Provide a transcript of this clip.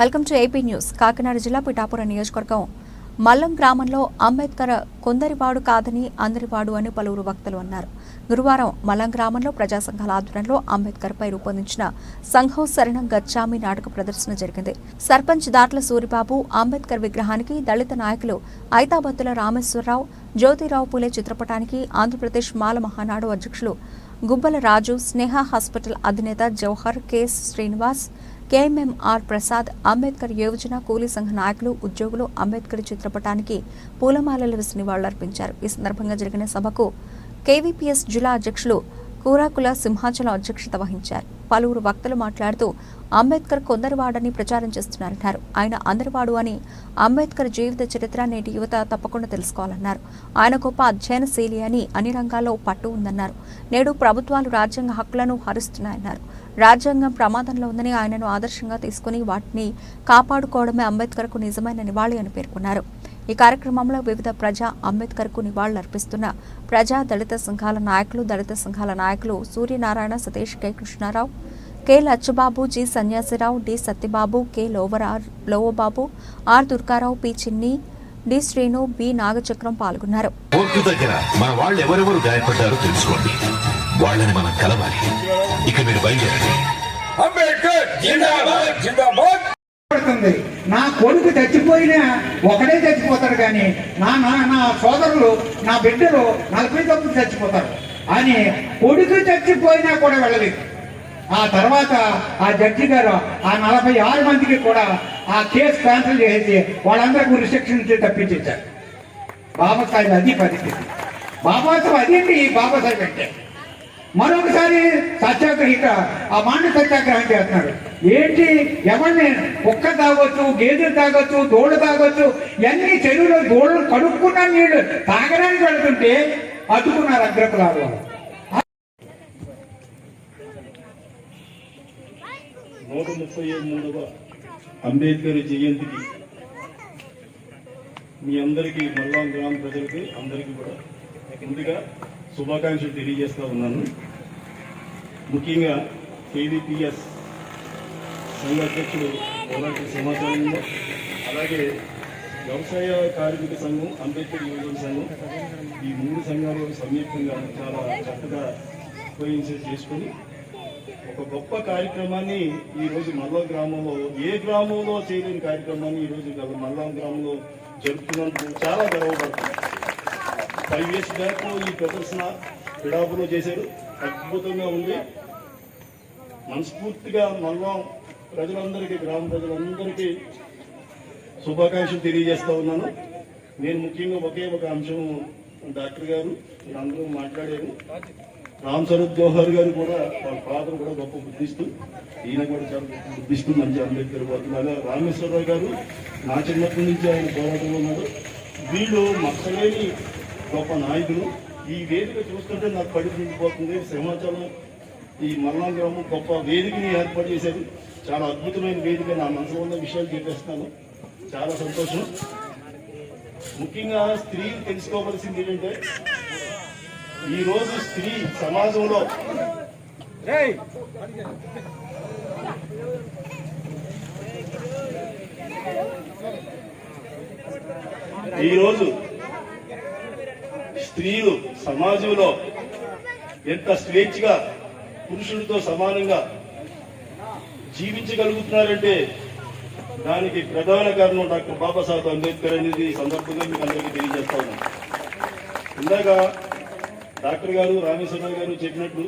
Welcome to AP news. Kakinada జిల్లా పిఠాపురం నియోజకవర్గం మల్లం గ్రామంలో అంబేద్కర్ కొందరివాడు కాదని అందరివాడు అని పలువురు వక్తలు అన్నారు. గురువారం మల్లం గ్రామంలో ప్రజా సంఘాల ఆధ్వర్యంలో అంబేద్కర్ పై రూపొందించిన సంఘం శరణం గచ్చామి నాటక ప్రదర్శన జరిగింది. సర్పంచ్ దాట్ల సూరిబాబు అంబేద్కర్ విగ్రహానికి దళిత నాయకులు ఐతాబత్తుల రామేశ్వరరావు జ్యోతిరావు పూలే చిత్రపటానికి ఆంధ్రప్రదేశ్ మాల మహానాడు అధ్యక్షులు గుబ్బల రాజు స్నేహ హాస్పిటల్ అధినేత జవహర్ కెఎస్ శ్రీనివాస్ కేఎంఎంఆర్ ప్రసాద్ అంబేద్కర్ యోజన కూలీ సంఘ నాయకులు ఉద్యోగులు అంబేద్కర్ చిత్రపటానికి పూలమాలలు వేసి నివాళులర్పించారు. ఈ సందర్భంగా జరిగిన సభకు కేవీపీఎస్ జిల్లా అధ్యక్షులు కూరాకుల సింహాచలం అధ్యక్షత వహించారు. పలువురు వక్తలు మాట్లాడుతూ అంబేద్కర్ కొందరివాడని ప్రచారం చేస్తున్నారన్నారు ఆయన అందరివాడు అని అంబేద్కర్ జీవిత చరిత్ర నేటి యువత తప్పకుండా తెలుసుకోవాలన్నారు. ఆయన గొప్ప అధ్యయనశీలి అని అన్ని రంగాల్లో పట్టు ఉందన్నారు. నేడు ప్రభుత్వాలు రాజ్యాంగ హక్కులను హరిస్తున్నాయన్నారు. రాజ్యాంగం ప్రమాదంలో ఉందని ఆయనను ఆదర్శంగా తీసుకుని వాటిని కాపాడుకోవడమే అంబేద్కర్కు నిజమైన నివాళి అని పేర్కొన్నారు. ఈ కార్యక్రమంలో వివిధ ప్రజా అంబేద్కర్కు నివాళులర్పిస్తున్న ప్రజా దళిత సంఘాల నాయకులు దళిత సంఘాల నాయకులు Suryanarayana Satish K. Krishnarao K. Lachhababu G. Sanyasirao D. Satyababu K. లోవరార్ Lovababu R. Durgarao P. Chinni D. Srinu B. Nagachakram పాల్గొన్నారు. కోర్టు దగ్గర మన వాళ్ళు ఎవరెవరు గాయపడ్డారో తెలుసుకోండి. వాళ్ళని మనం కలవాలి. ఇక మీరు బయలుదేరండి. అంబేద్కర్ జిందాబాద్ జిందాబాద్! పడుతుంది నా కొడుకు చచ్చిపోయినా ఒకడే చచ్చిపోతాడు కానీ నా నా నా సోదరులు నా బిడ్డలు నలభై తొమ్మిది చచ్చిపోతారు. అని కొడుకు చచ్చిపోయినా కూడా వెళ్ళలేదు. ఆ తర్వాత ఆ జడ్జి గారు ఆ నలభై ఆరు మందికి కూడా ఆ కేసు క్యాన్సిల్ చేసి వాళ్ళందరికీ రిస్ట్రిక్షన్ నుంచి తప్పించేశారు. బాబాసాహెబ్ అది పరిస్థితి. బాబాసాహెబ్ అదేంటి బాబాసాహెబ్ అంటే మరొకసారి సత్యాగ్రహిక ఆ మాండ సత్యాగ్రహం చేస్తున్నాడు. ఏంటి? ఎవరిని? కుక్క తాగొచ్చు గేదెలు తాగొచ్చు దూడ తాగొచ్చు ఇవన్నీ చెరువులో దూడలు కడుక్కున్న నీళ్ళు తాగడానికి వెళ్తుంటే అడ్డుకున్నారు అగ్రకులాలు. వాళ్ళు నూట ముప్పై మూడవ అంబేద్కర్ జయంతికి మీ అందరికీ మల్లాం గ్రామ ప్రజలకి అందరికీ కూడా ముందుగా శుభాకాంక్షలు తెలియజేస్తా ఉన్నాను. ముఖ్యంగా కేవీపీఎస్ సంఘ అధ్యక్షుడు పోరాట సమాచారంలో అలాగే వ్యవసాయ కార్మిక సంఘం అంబేద్కర్ యువజన సంఘం. ఈ మూడు సంఘాలు సంయుక్తంగా చాలా చక్కగా కోయిన్సైడ్ చేసుకొని ఒక గొప్ప కార్యక్రమాన్ని ఈరోజు రోజు మల్లం గ్రామంలో ఏ గ్రామంలో చేయలేని కార్యక్రమాన్ని ఈరోజు రోజు మల్లం గ్రామంలో జరుపుతున్నందుకు చాలా గర్వపడుతుంది ఫైవ్ ఇయర్స్ బ్యాక్ ఈ ప్రదర్శన పిడాపులో చేశారు. అద్భుతంగా ఉంది. మనస్ఫూర్తిగా మల్లం ప్రజలందరికీ గ్రామ ప్రజలందరికీ శుభాకాంక్షలు తెలియజేస్తా ఉన్నాను. నేను ముఖ్యంగా ఒకే ఒక అంశం డాక్టర్ గారు అందరూ మాట్లాడారు. రామ్ శరత్ జోహర్ గారు కూడా వాళ్ళ ఫాదర్ కూడా గొప్ప బుద్ధిస్తూ ఈయన కూడా చాలా గొప్ప బుద్ధిస్తూ మంచి అంబేద్కర్ అలాగే రామేశ్వరరావు గారు నా చిన్నప్పటి నుంచి ఆయన పోరాటంలో ఉన్నారు. వీళ్ళు మక్కలేని గొప్ప నాయకులు. ఈ వేదిక చూస్తుంటే నాకు పడి నిండిపోతుంది. సింహాచలం ఈ మల్లాం గ్రామం గొప్ప వేదికని ఏర్పాటు చేశారు చాలా అద్భుతమైన వేదిక నా మనసులో ఉన్న విషయాలు చెప్పేస్తాను చాలా సంతోషం. ముఖ్యంగా స్త్రీలు తెలుసుకోవాల్సింది ఏంటంటే ఈ రోజు స్త్రీ సమాజంలో ఈ రోజు స్త్రీలు సమాజంలో ఎంత స్వేచ్ఛగా పురుషులతో సమానంగా జీవించగలుగుతున్నారంటే దానికి ప్రధాన కారణం డాక్టర్ బాబాసాహెబ్ అంబేద్కర్ అనేది ఈ సందర్భంగా మీకు అందరికీ తెలియజేస్తా ఉన్నాను. ఇందాక డాక్టర్ గారు రామేశ్వరరావు గారు చెప్పినట్లు